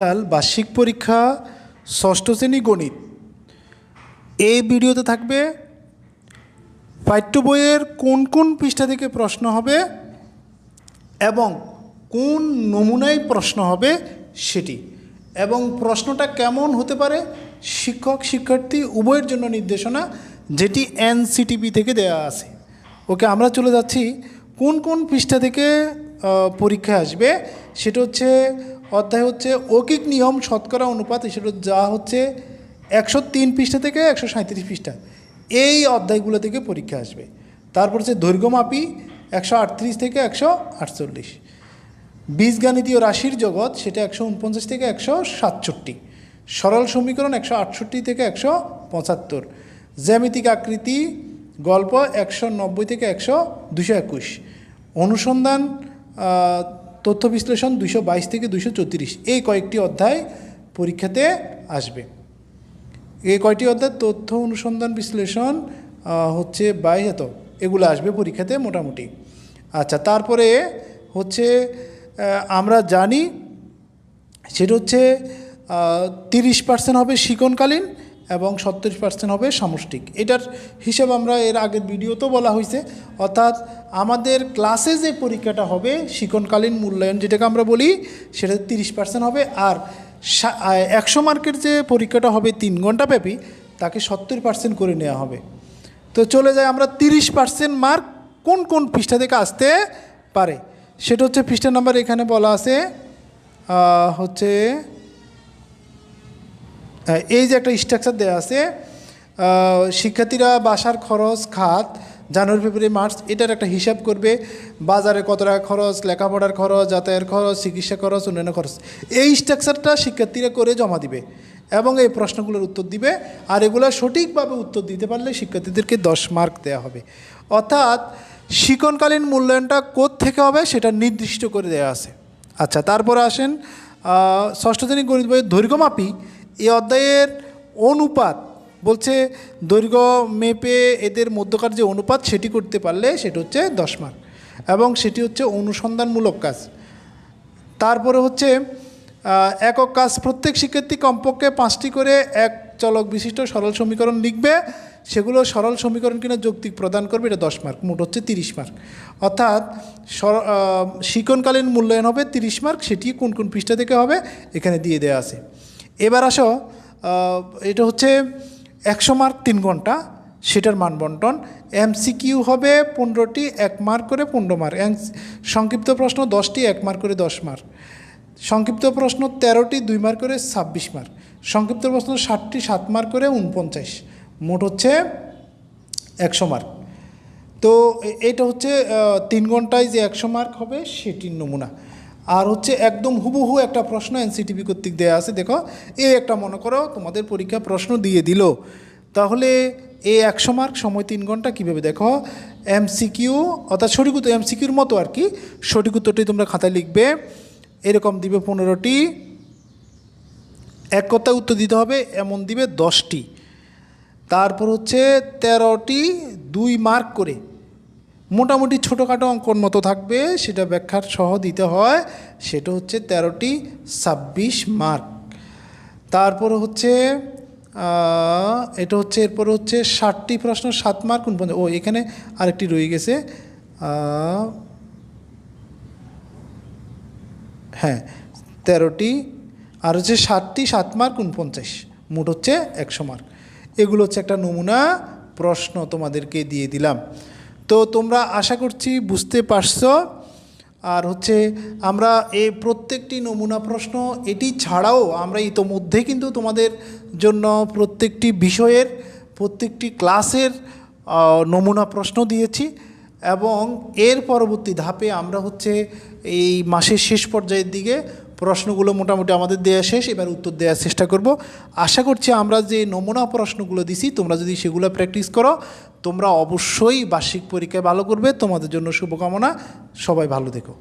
কাল বার্ষিক পরীক্ষা ষষ্ঠ শ্রেণি গণিত। এই ভিডিওতে থাকবে পাঠ্য বইয়ের কোন কোন পৃষ্ঠা থেকে প্রশ্ন হবে এবং কোন নমুনায় প্রশ্ন হবে সেটি এবং প্রশ্নটা কেমন হতে পারে শিক্ষক, শিক্ষার্থী উভয়ের জন্য নির্দেশনা যেটি এনসিটিভি থেকে দেওয়া আছে। ওকে, আমরা চলে যাচ্ছি কোন কোন পৃষ্ঠা থেকে পরীক্ষা আসবে সেটা হচ্ছে অধ্যায় হচ্ছে ঐকিক নিয়ম শতকরা অনুপাত, সেটা যা হচ্ছে একশো তিন পৃষ্ঠা থেকে একশো সাঁত্রিশ পৃষ্ঠা। এই অধ্যায়গুলো থেকে পরীক্ষা আসবে। তারপর হচ্ছে দৈর্ঘ্যমাপী একশো আটত্রিশ থেকে একশো আটচল্লিশ। বীজগাণিতীয় রাশির জগৎ, সেটা একশো উনপঞ্চাশ থেকে একশো সাতষট্টি। সরল সমীকরণ একশো আটষট্টি থেকে একশো পঁচাত্তর। জ্যামিতিক আকৃতি, গল্প একশো নব্বই থেকে একশো দুশো একুশ। অনুসন্ধান তথ্য বিশ্লেষণ দুশো বাইশ থেকে দুশো এই কয়েকটি অধ্যায় পরীক্ষাতে আসবে। এই কয়টি অধ্যায় তথ্য অনুসন্ধান বিশ্লেষণ হচ্ছে বাইশ এত এগুলো আসবে পরীক্ষাতে মোটামুটি। আচ্ছা তারপরে হচ্ছে আমরা জানি সেটা হচ্ছে তিরিশ পার্সেন্ট হবে শিকনকালীন এবং সত্তর পার্সেন্ট হবে সামষ্টিক। এটার হিসাব আমরা এর আগের ভিডিওতেও বলা হয়েছে অর্থাৎ আমাদের ক্লাসে যে পরীক্ষাটা হবে শিকনকালীন মূল্যায়ন যেটাকে আমরা বলি, সেটা তিরিশ পার্সেন্ট হবে। আর একশো মার্কের যে পরীক্ষাটা হবে তিন ঘণ্টা ব্যাপী, তাকে সত্তর পার্সেন্ট করে নেওয়া হবে। তো চলে যায় আমরা তিরিশ পার্সেন্ট মার্ক কোন কোন পৃষ্ঠা থেকে আসতে পারে। সেটা হচ্ছে পৃষ্ঠা নাম্বার এখানে বলা আছে হচ্ছে এই যে একটা স্ট্রাকচার দেওয়া আছে শিক্ষার্থীরা বাসার খরচ, খাত, জানুয়ারি, ফেব্রুয়ারি, মার্চ, এটার একটা হিসাব করবে, বাজারে কত টাকা খরচ, লেখাপড়ার খরচ যাতায়াতের খরচ, চিকিৎসা খরচ, অন্যান্য খরচ। এই স্ট্রাকচারটা শিক্ষার্থীরা করে জমা দিবে এবং এই প্রশ্নগুলোর উত্তর দিবে, আর এগুলো সঠিকভাবে উত্তর দিতে পারলে শিক্ষার্থীদেরকে দশ মার্ক দেওয়া হবে। অর্থাৎ শিক্ষণকালীন মূল্যায়নটা থেকে হবে সেটা নির্দিষ্ট করে দেওয়া আছে। আচ্ছা তারপরে আসেন ষষ্ঠ শ্রেণি গণিত বইয়ের দৈর্ঘ্যমাপী এই অধ্যায়ের অনুপাত বলছে, দৈর্ঘ্য মেপে এদের মধ্যকার যে অনুপাত সেটি করতে পারলে সেটা হচ্ছে দশ মার্ক এবং সেটি হচ্ছে অনুসন্ধানমূলক কাজ। তারপরে হচ্ছে একক কাজ, প্রত্যেক শিক্ষার্থী কমপক্ষে পাঁচটি করে এক চলক বিশিষ্ট সরল সমীকরণ লিখবে। সেগুলো সরল সমীকরণ কিনা যৌক্তিক প্রদান করবে, এটা দশ মার্ক, মোট হচ্ছে তিরিশ মার্ক। অর্থাৎ শিক্ষণকালীন মূল্যায়ন হবে তিরিশ মার্ক, সেটি কোন কোন পৃষ্ঠা থেকে হবে? এখানে দিয়ে দেওয়া আছে। এবার আসো এটা হচ্ছে একশো মার্ক তিন ঘণ্টা, সেটার মান বন্টন এমসিকিউ হবে পনেরোটি, এক মার্ক করে পনেরো মার্ক। সংক্ষিপ্ত প্রশ্ন দশটি, এক মার্ক করে দশ মার্ক। সংক্ষিপ্ত প্রশ্ন তেরোটি, দুই মার্ক করে ছাব্বিশ মার্ক। সংক্ষিপ্ত প্রশ্ন ষাটটি, সাত মার্ক করে উনপঞ্চাশ মোট হচ্ছে একশো মার্ক। তো এটা হচ্ছে তিন ঘন্টায় যে একশো মার্ক হবে, সেটির নমুনা। আর হচ্ছে একদম হুবহু একটা প্রশ্ন এনসিটিভি কর্তৃক দেওয়া আছে। দেখো, এ একটা মনে করো, তোমাদের পরীক্ষা প্রশ্ন দিয়ে দিল। তাহলে এ একশো মার্ক, সময় তিন ঘণ্টা কীভাবে? দেখো, এমসিকিউ, অর্থাৎ সঠিক উত্তর, এমসিকিউর মতো আর কি, সঠিক উত্তরটি তোমরা খাতায় লিখবে। এরকম দিবে পনেরোটি। এক কথায় উত্তর দিতে হবে, এমন দিবে দশটি। তারপর হচ্ছে তেরোটি, দুই মার্ক করে। মোটামুটি ছোটোখাটো অঙ্কন মতো থাকবে, সেটা ব্যাখ্যার সহ দিতে হয়। সেটা হচ্ছে তেরোটি ছাব্বিশ মার্ক। তারপর হচ্ছে এটা হচ্ছে, এরপর হচ্ছে ষাটটি প্রশ্ন, সাত মার্ক, উনপঞ্চাশ। ও, এখানে আরেকটি রয়ে গেছে। হ্যাঁ তেরোটি, আর হচ্ছে ষাটটি, সাত মার্ক, উনপঞ্চাশ। মোট হচ্ছে একশো মার্ক। এগুলো হচ্ছে একটা নমুনা প্রশ্ন তোমাদেরকে দিয়ে দিলাম। তো তোমরা আশা করছি বুঝতে পারছ। আর হচ্ছে আমরা এই প্রত্যেকটি নমুনা প্রশ্ন এটি ছাড়াও আমরা ইতোমধ্যে কিন্তু তোমাদের জন্য প্রত্যেকটি বিষয়ের, প্রত্যেকটি ক্লাসের নমুনা প্রশ্ন দিয়েছি এবং এর পরবর্তী ধাপে আমরা হচ্ছে এই মাসের শেষ পর্যায়ের দিকে প্রশ্নগুলো মোটামুটি আমাদের দেওয়া শেষ, এবার উত্তর দেওয়ার চেষ্টা করব। আশা করছি আমরা যে নমুনা প্রশ্নগুলো দিছি, তোমরা যদি সেগুলো প্র্যাকটিস করো, তোমরা অবশ্যই বার্ষিক পরীক্ষায় ভালো করবে। তোমাদের জন্য শুভকামনা। সবাই ভালো থেকো।